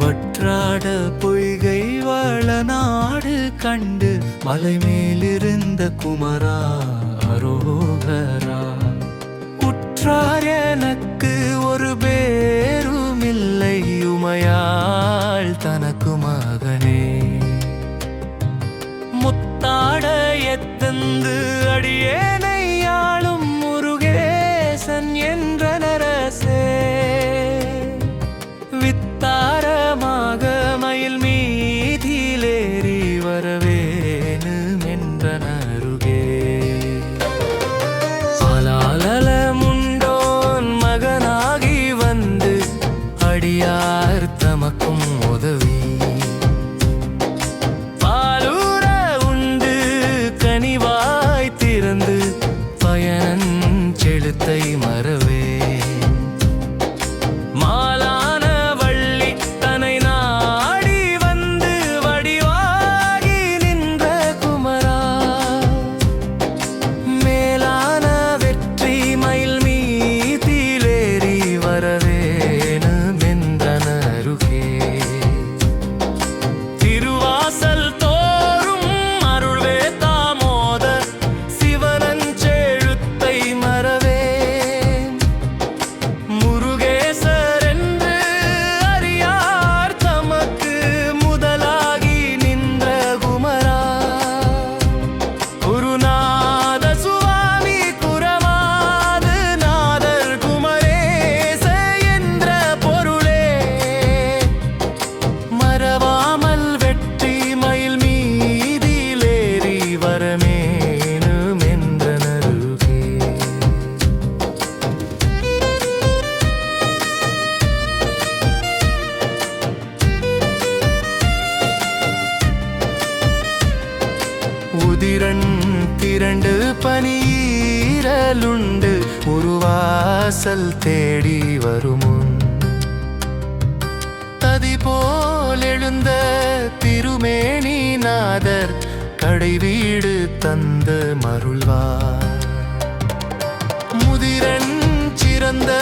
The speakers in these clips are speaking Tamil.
வற்றாட பொய்கை வளநாடு கண்டு மலை மேலிருந்த குமரா அரோகரா. உற்றாரே எழுத்தை மறவே പരമേനുമെന്തനരുകേ ഉതിരൺ തിരണ്ട് പനീരലുണ്ട് ഉരുവാസൽ തേടി വരുമോ പോലെഴുந்த திருமேனி நாதர் கடை வீடு தந்து மருள்வார் முதிரன் சிறந்த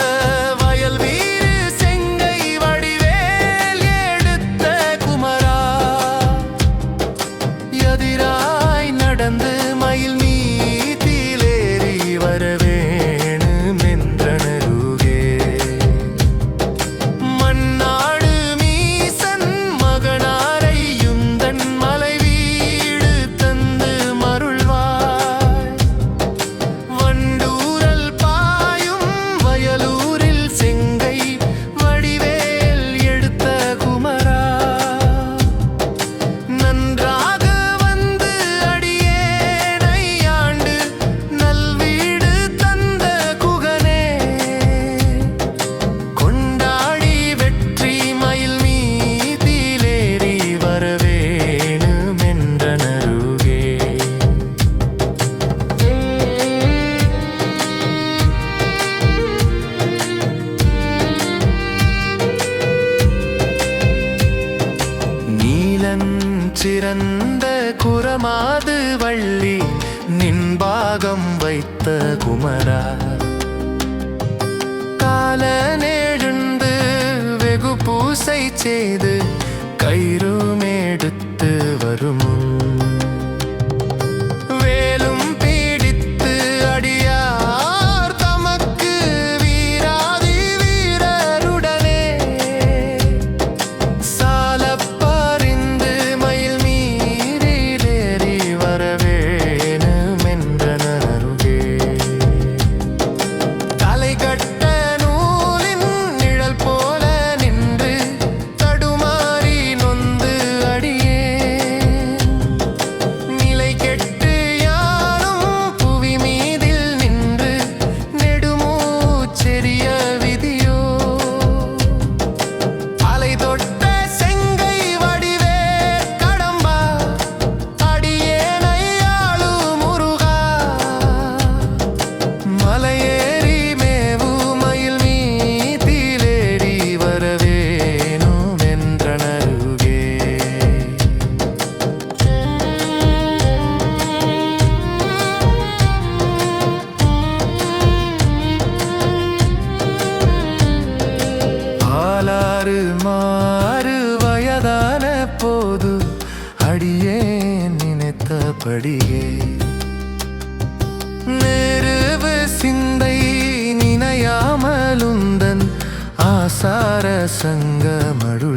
வயல் வீடு செங்கை வடிவேல் எடுத்த குமரா. எதிராய் நடந்து சிறந்த குரமாது வள்ளி நின்பாகம் வைத்த குமரா. காலனேழுந்து வெகு பூசை செய்து கயிறுமேடு நினைத்தபடியே நினைத்தபடியே. நேருவ சிந்தை நினையாமலுந்தன் ஆசார சங்கமடு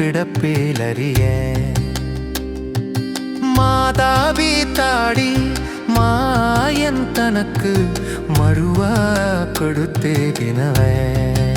கிடப்பேலறிய மாதாவி தாடி மாயன் தனக்கு மறுவா கொடுத்தே வினவன்.